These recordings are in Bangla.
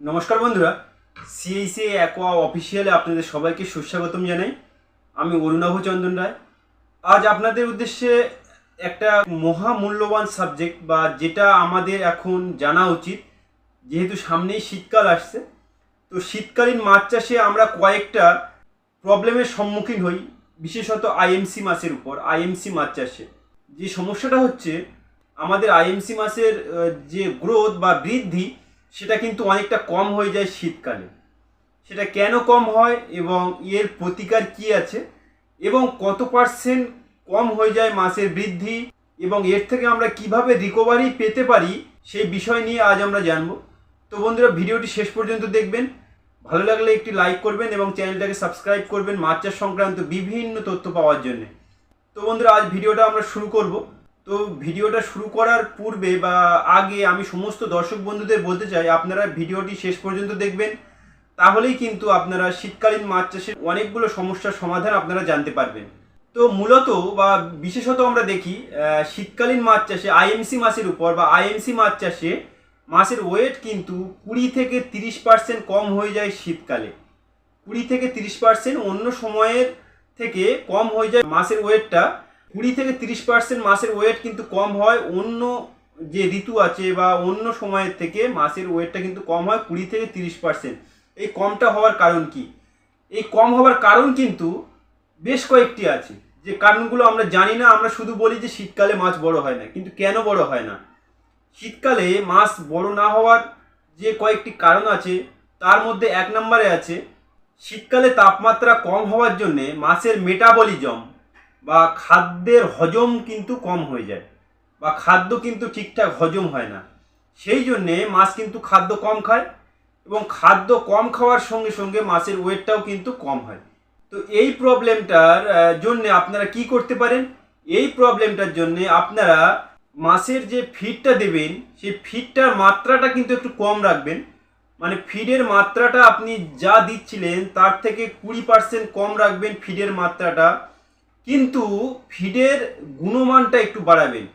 নমস্কার বন্ধুরা। সিএইসি অ্যাকোয়া অফিসিয়ালে আপনাদের সবাইকে সুস্বাগতম জানাই। আমি অরুণাভ চন্দন রায়। আজ আপনাদের উদ্দেশ্যে একটা মহা মূল্যবান সাবজেক্ট বা যেটা আমাদের এখন জানা উচিত। যেহেতু সামনেই শীতকাল আসছে, তো শীতকালীন মাছ চাষে আমরা কয়েকটা প্রবলেমের সম্মুখীন হই, বিশেষত আইএমসি মাছের উপর আইএমসি মাছ চাষে। যে সমস্যাটা হচ্ছে, আমাদের আইএমসি মাছের যে গ্রোথ বা বৃদ্ধি সেটা কিন্তু অনেকটা কম হয়ে যায় শীতকালে। সেটা কেন কম হয় এবং এর প্রতিকার কি আছে? এবং কত পার্সেন্ট কম হয়ে যায় মাছের বৃদ্ধি? এবং এর থেকে আমরা কীভাবে রিকভারি পেতে পারি? সেই বিষয় নিয়ে আজ আমরা জানব। তো বন্ধুরা, ভিডিওটি শেষ পর্যন্ত দেখবেন। ভালো লাগলে একটি লাইক করবেন এবং চ্যানেলটাকে সাবস্ক্রাইব করবেন মাছ চাষ সংক্রান্ত বিভিন্ন তথ্য পাওয়ার জন্য। তো বন্ধুরা, আজ ভিডিওটা আমরা শুরু করব। তো ভিডিওটা শুরু করার পূর্বে বা আগে আমি সমস্ত দর্শক বন্ধুদের বলতে চাই, আপনারা ভিডিওটি শেষ পর্যন্ত দেখবেন। তাহলেই কিন্তু আপনারা শীতকালীন মাছ চাষের অনেকগুলো সমস্যার সমাধান আপনারা জানতে পারবেন। তো মূলত বা বিশেষত আমরা দেখি শীতকালীন মাছ চাষে আইএমসি মাছের উপর বা আইএমসি মাছ চাষে মাছের ওয়েট কিন্তু কুড়ি থেকে তিরিশ পার্সেন্ট কম হয়ে যায় শীতকালে। কুড়ি থেকে তিরিশ পার্সেন্ট অন্য সময়ের থেকে কম হয়ে যায় মাছের ওয়েটটা কুড়ি থেকে তিরিশ পার্সেন্ট মাছের ওয়েট কিন্তু কম হয়। অন্য যে ঋতু আছে বা অন্য সময়ের থেকে মাছের ওয়েটটা কিন্তু কম হয় কুড়ি থেকে তিরিশ পার্সেন্ট। এই কমটা হওয়ার কারণ কি? এই কম হওয়ার কারণ কিন্তু বেশ কয়েকটি আছে। যে কারণগুলো আমরা জানি না, আমরা শুধু বলি যে শীতকালে মাছ বড় হয় না, কিন্তু কেন বড় হয় না? শীতকালে মাছ বড় না হওয়ার যে কয়েকটি কারণ আছে, তার মধ্যে এক নম্বরে আছে, শীতকালে তাপমাত্রা কম হওয়ার জন্যে মাছের মেটাবলিজম বা খাদ্যের হজম কিন্তু কম হয়ে যায় বা খাদ্য কিন্তু ঠিকঠাক হজম হয় না। সেই জন্যে মাছ কিন্তু খাদ্য কম খায় এবং খাদ্য কম খাওয়ার সঙ্গে সঙ্গে মাছের ওয়েটটাও কিন্তু কম হয়। তো এই প্রবলেমটার জন্য আপনারা কি করতে পারেন? এই প্রবলেমটার জন্য আপনারা মাছের যে ফিডটা দেবেন, সেই ফিডটার মাত্রাটা কিন্তু একটু কম রাখবেন। মানে ফিডের মাত্রাটা আপনি যা দিচ্ছিলেন, তার থেকে কুড়ি পার্সেন্ট কম রাখবেন ফিডের মাত্রাটা। কিন্তু ফিডের গুণমানটা একটু বাড়াবেন।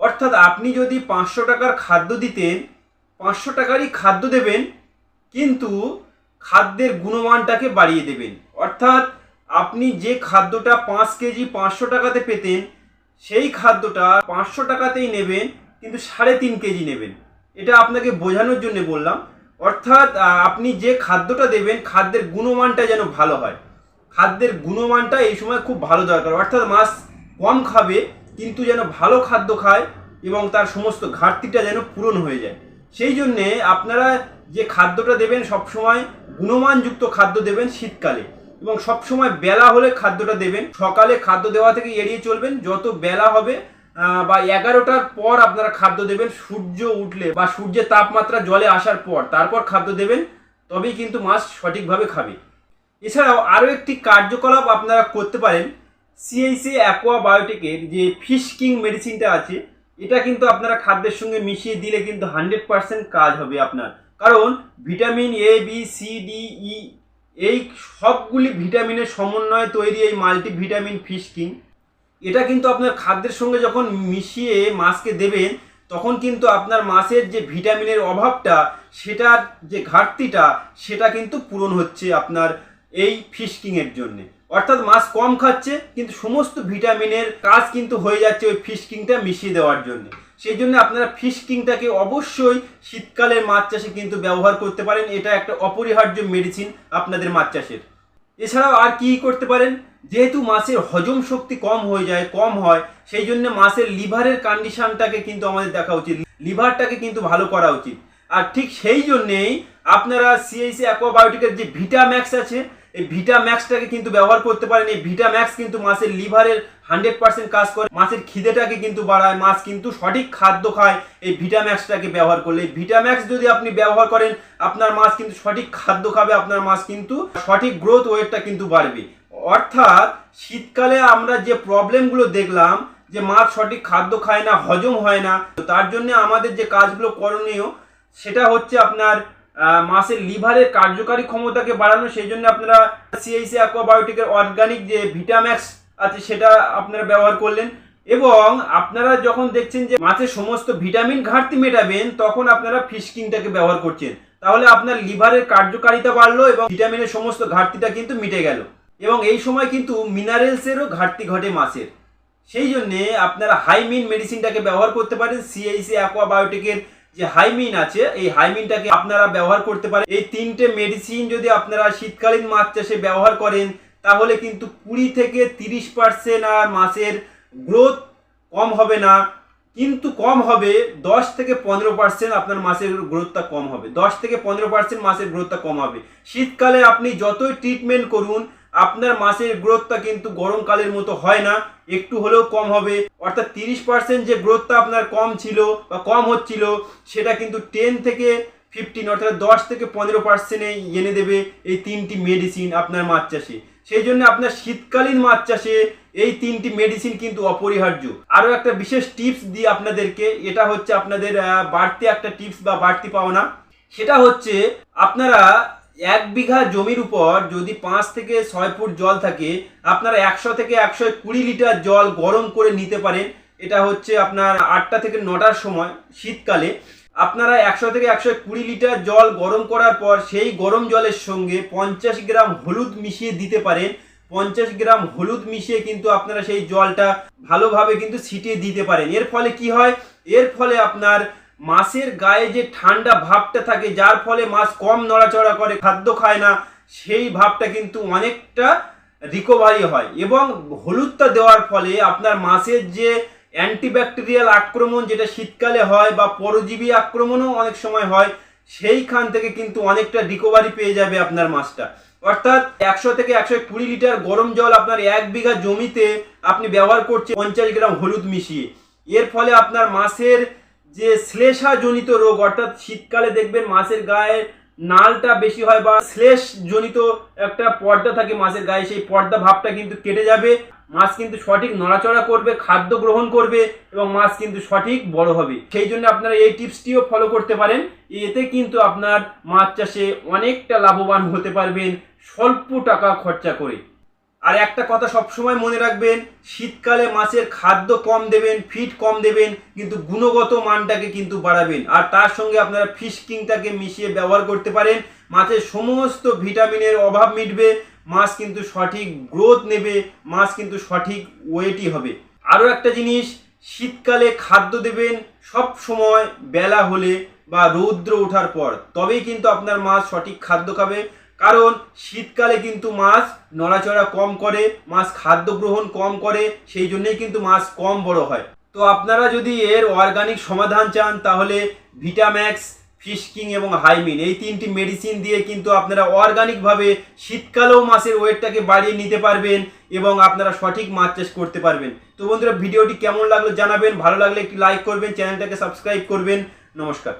অর্থাৎ আপনি যদি পাঁচশো টাকার খাদ্য দিতেন, পাঁচশো টাকারই খাদ্য দেবেন, কিন্তু খাদ্যের গুণমানটাকে বাড়িয়ে দেবেন। অর্থাৎ আপনি যে খাদ্যটা পাঁচ কেজি পাঁচশো টাকাতে পেতেন, সেই খাদ্যটা পাঁচশো টাকাতেই নেবেন, কিন্তু সাড়ে তিন কেজি নেবেন। এটা আপনাকে বোঝানোর জন্য বললাম। অর্থাৎ আপনি যে খাদ্যটা দেবেন, খাদ্যের গুণমানটা যেন ভালো হয়। খাদ্যের গুণমানটা এই সময় খুব ভালো দরকার। অর্থাৎ মাছ কম খাবে, কিন্তু যেন ভালো খাদ্য খায় এবং তার সমস্ত ঘাটতিটা যেন পূরণ হয়ে যায়। সেই জন্যে আপনারা যে খাদ্যটা দেবেন সবসময় গুণমানযুক্ত খাদ্য দেবেন শীতকালে এবং সবসময় বেলা হলে খাদ্যটা দেবেন। সকালে খাদ্য দেওয়া থেকে এড়িয়ে চলবেন। যত বেলা হবে বা এগারোটার পর আপনারা খাদ্য দেবেন, সূর্য উঠলে বা সূর্যের তাপমাত্রা জলে আসার পর তারপর খাদ্য দেবেন, তবেই কিন্তু মাছ সঠিকভাবে খাবে। এছাড়াও আরও একটি কার্যকলাপ আপনারা করতে পারেন সিএইসি অ্যাকোয়া বায়োটেকের যে ফিশ কিং মেডিসিনটা আছে, এটা কিন্তু আপনারা খাদ্যের সঙ্গে মিশিয়ে দিলে কিন্তু হান্ড্রেড পার্সেন্ট কাজ হবে আপনার। কারণ vitamin A B C D E এই সবগুলি ভিটামিনের সমন্বয়ে তৈরি এই মাল্টিভিটামিন ফিশ কিং এটা কিন্তু আপনার খাদ্যের সঙ্গে যখন মিশিয়ে মাছকে দেবেন, তখন কিন্তু আপনার মাছের যে ভিটামিনের অভাবটা, সেটার যে ঘাটতিটা, সেটা কিন্তু পূরণ হচ্ছে আপনার এই ফিশকিংয়ের জন্য। অর্থাৎ মাছ কম খাচ্ছে, কিন্তু সমস্ত ভিটামিনের কাজ কিন্তু হয়ে যাচ্ছে ওই ফিশকিংটা মিশিয়ে দেওয়ার জন্য। সেই জন্য আপনারা ফিশকিংটাকে অবশ্যই শীতকালের মাছ চাষে কিন্তু ব্যবহার করতে পারেন। এটা একটা অপরিহার্য মেডিসিন আপনাদের মাছ চাষের। এছাড়াও আর কি করতে পারেন? যেহেতু মাছের হজম শক্তি কম হয়ে যায়, কম হয়, সেই জন্য মাছের লিভারের কন্ডিশনটাকে কিন্তু আমাদের দেখা উচিত। লিভারটাকে কিন্তু ভালো করা উচিত। আর ঠিক সেই জন্যেই আপনারা সিএইসি অ্যাকোয়াবায়োটিকের যে ভিটাম্যাক্স আছে এই ভিটা ম্যাক্সটাকে কিন্তু ব্যবহার করতে পারেন। এই ভিটা ম্যাক্স কিন্তু মাছের লিভারের হান্ড্রেড পার্সেন্ট কাজ করে। মাছের খিদেটাকে কিন্তু বাড়ায়। মাছ কিন্তু সঠিক খাদ্য খায় এই ভিটা ম্যাক্সটাকে ব্যবহার করলে। এই ভিটা ম্যাক্স যদি আপনি ব্যবহার করেন, আপনার মাছ কিন্তু সঠিক খাদ্য খাবে, আপনার মাছ কিন্তু সঠিক গ্রোথ ওয়েটটা কিন্তু বাড়বে। অর্থাৎ শীতকালে আমরা যে প্রবলেমগুলো দেখলাম, যে মাছ সঠিক খাদ্য খায় না, হজম হয় না তার জন্য আমাদের যে কাজগুলো করণীয়, সেটা হচ্ছে আপনার মাছের লিভারের কার্যকারী ক্ষমতাকে বাড়ানো, সেই জন্য আপনারা সিএইসি অ্যাকোয়াবায়োটিকের অর্গানিক যে ভিটাম্যাক্স আছে, সেটা আপনারা ব্যবহার করলেন। এবং আপনারা যখন দেখছেন যে মাছের সমস্ত ভিটামিন ঘাটতি মেটাবেন, তখন আপনারা ফিশ কিংটাকে ব্যবহার করছেন। তাহলে আপনার লিভারের কার্যকারিতা বাড়লো এবং ভিটামিনের সমস্ত ঘাটতিটা কিন্তু মিটে গেল। এবং এই সময় কিন্তু মিনারেলসেরও ঘাটতি ঘটে মাছের সেই জন্যে আপনারা হাইমিন মেডিসিনটাকে ব্যবহার করতে পারেন সিআইসি অ্যাকোয়া বায়োটেকের যে হাইমিন আছে, এই হাইমিনটাকে আপনারা ব্যবহার করতে পারেন। এই তিনটে মেডিসিন যদি আপনারা শীতকালীন মাছ চাষে ব্যবহার করেন, তাহলে কিন্তু কুড়ি থেকে তিরিশ পার্সেন্ট আর মাছের গ্রোথ কম হবে না। কিন্তু কম হবে, দশ থেকে পনেরো পার্সেন্ট আপনার মাছের গ্রোথটা কম হবে। দশ থেকে পনেরো পার্সেন্ট মাছের গ্রোথটা কম হবে। শীতকালে আপনি যতই ট্রিটমেন্ট করুন আপনার মাছের গ্রোথটা কিন্তু গরমকালের মতো হয় না, একটু হলেও কম হবে। অর্থাৎ তিরিশ পার্সেন্ট যে গ্রোথটা আপনার কম ছিল বা কম হচ্ছিল, সেটা কিন্তু টেন থেকে ফিফটিন অর্থাৎ দশ থেকে পনেরো পার্সেন্টে এনে দেবে এই তিনটি মেডিসিন আপনার মাছ চাষে। সেই জন্য আপনার শীতকালীন মাছ চাষে এই তিনটি মেডিসিন কিন্তু অপরিহার্য। আরও একটা বিশেষ টিপস দিই আপনাদেরকে, এটা হচ্ছে আপনাদের বাড়তি একটা টিপস বা বাড়তি পাওনা। সেটা হচ্ছে আপনারা এক বিঘা জমির উপর যদি পাঁচ থেকে ছয় ফুট জল থাকে, আপনারা একশো থেকে একশো কুড়ি লিটার জল গরম করে নিতে পারেন। এটা হচ্ছে আপনার আটটা থেকে নটার সময়, শীতকালে। আপনারা একশো থেকে একশো কুড়ি লিটার জল গরম করার পর সেই গরম জলের সঙ্গে পঞ্চাশ গ্রাম হলুদ মিশিয়ে দিতে পারেন। পঞ্চাশ গ্রাম হলুদ মিশিয়ে কিন্তু আপনারা সেই জলটা ভালোভাবে কিন্তু ছিটিয়ে দিতে পারেন। এর ফলে কি হয়? এর ফলে আপনার মাছের গায়ে যে ঠান্ডা ভাবটা থাকে, যার ফলে মাছ কম নড়াচড়া করে, খাদ্য খায় না, সেই ভাবটা কিন্তু অনেকটা রিকভারি হয়। এবং হলুদটা দেওয়ার ফলে আপনার মাছের যে অ্যান্টিব্যাকটেরিয়াল আক্রমণ, যেটা শীতকালে হয় বা পরজীবী আক্রমণও অনেক সময় হয়, সেইখান থেকে কিন্তু অনেকটা রিকভারি পেয়ে যাবে আপনার মাছটা। অর্থাৎ একশো থেকে একশো কুড়ি লিটার গরম জল আপনার এক বিঘা জমিতে আপনি ব্যবহার করছেন পঞ্চাশ গ্রাম হলুদ মিশিয়ে। এর ফলে আপনার মাছের যে শ্লেষা জনিত রোগ, অর্থাৎ শীতকালে দেখবেন মাছের গায়ে নালটা বেশি হয় বা শ্লেষ জনিত একটা পর্দা থাকে মাছের গায়ে, সেই পর্দা ভাবটা কিন্তু কেটে যাবে। মাছ কিন্তু সঠিক নড়াচড়া করবে, খাদ্য গ্রহণ করবে এবং মাছ কিন্তু সঠিক বড় হবে। সেই জন্য আপনারা এই টিপসটিও ফলো করতে পারেন। এতে কিন্তু আপনার মাছ চাষে অনেকটা লাভবান হতে পারবেন, স্বল্প টাকা খরচা করে। আর একটা কথা সবসময় মনে রাখবেন, শীতকালে মাছের খাদ্য কম দেবেন ফিট কম দেবেন, কিন্তু গুণগত মানটাকে কিন্তু বাড়াবেন। আর তার সঙ্গে আপনারা ফিশ কিংটাকে মিশিয়ে ব্যবহার করতে পারেন। মাছের সমস্ত ভিটামিনের অভাব মিটবে, মাছ কিন্তু সঠিক গ্রোথ নেবে, মাছ কিন্তু সঠিক ওয়েটই হবে। আরও একটা জিনিস, শীতকালে খাদ্য দেবেন সব সময় বেলা হলে বা রৌদ্র ওঠার পর। তবেই কিন্তু আপনার মাছ সঠিক খাদ্য খাবে। কারণ শীতকালে কিন্তু মাছ নড়াচড়া কম করে, মাছ খাদ্য গ্রহণ কম করে, সেই জন্যই কিন্তু মাছ কম বড় হয়। তো আপনারা যদি এর অর্গানিক সমাধান চান, তাহলে ভিটাম্যাক্স ফিশ কিং এবং হাইমিন এই তিনটি মেডিসিন দিয়ে কিন্তু আপনারা অর্গানিকভাবে শীতকালেও মাছের ওয়েটটাকে বাড়িয়ে নিতে পারবেন এবং আপনারা সঠিক মাছ চাষ করতে পারবেন। তো বন্ধুরা, ভিডিওটি কেমন লাগল জানাবেন। ভালো লাগলে একটি লাইক করবেন, চ্যানেলটাকে সাবস্ক্রাইব করবেন। নমস্কার।